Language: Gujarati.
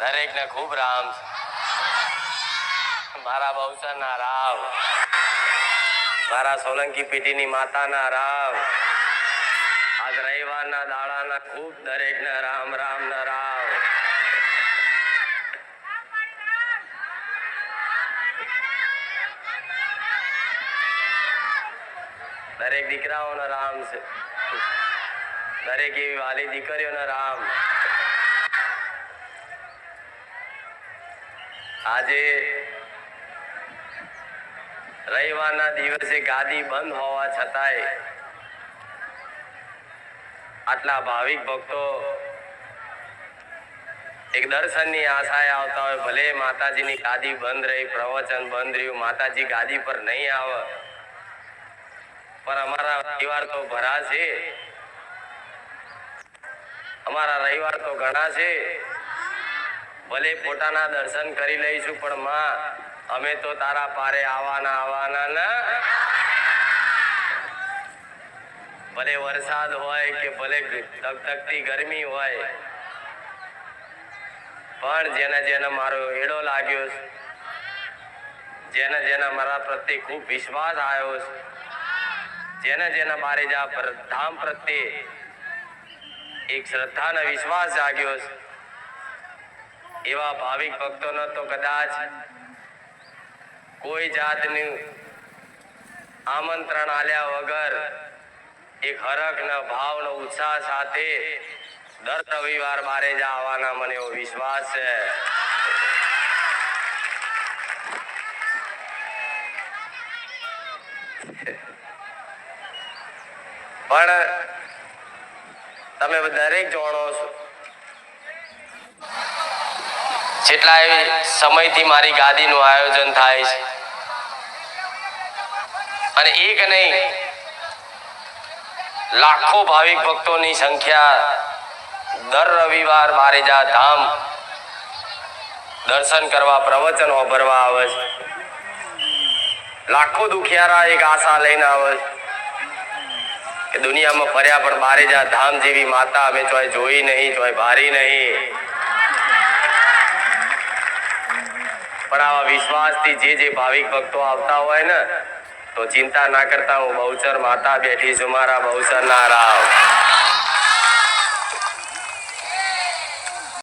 દરેક ને ખૂબ રામ મારા બહુસરના રામ મારા સોલંકી પેટીની માતાના રામ આજ રવિવારના દાડાના ખૂબ દરેક ને રામ રામ ના રામ દરેક દીકરાઓનો રામ છે. દરેક એવી વાલી દીકરીઓનો રામ. આજે રવિવારના દિવસે ગાદી બંધ હોવા છતાંય આટલા ભાવિક ભક્તો એક દર્શનની આશાએ આવતા હોય, ભલે માતાજીની ગાદી બંધ રહી, પ્રવચન બંધ રહ્યું, માતાજી ગાદી પર નહીં આવે, પણ અમારા રવિવાર તો ભરા છે અમારા રવિવાર તો ઘણા છે ભલે પોતાના દર્શન કરી લઈશું, પણ માં, અમે તો તારા પારે આવવાના આવવાના ભલે વરસાદ હોય કે ભલે ધગધગતી ગરમી હોય, પણ જેને જેને મારો એડો લાગ્યો જેને જેને મારા પ્રત્યે ખૂબ વિશ્વાસ આવ્યો જેને જેને મારે જા ધામ પ્રત્યે એક શ્રદ્ધા અને વિશ્વાસ જાગ્યો છે. એવા ભાવિક ભક્તોનો તો કદાચ કોઈ જાતનું આમંત્રણ આલ્યા વગર એક હરખ ન ભાવ ન ઉત્સાહ સાથે દર રવિવાર બારે જ આવવાના મને એવો વિશ્વાસ છે. પણ તમે દરેક જાણો છો. જેટલા સમયથી મારી ગાદીનું આયોજન થાય છે. અને એક નહીં, લાખો ભાવિક ભક્તોની સંખ્યા દર રવિવાર બારેજા ધામ દર્શન કરવા, પ્રવચન ભરવા આવે છે. લાખો દુખિયારા એક આશા લઈને આવે છે કે દુનિયામાં ફર્યા પણ બારેજા ધામ જેવી માતા અમે ચોય જોઈ નહીં, ચોય ભારી નહીં. પણ આવા વિશ્વાસથી જે જે ભાવિક ભક્તો આવતા હોય ને, તો ચિંતા ના કરતા હું બહુચર માતા બેઠી છું, મારા બહુચર ના રાવ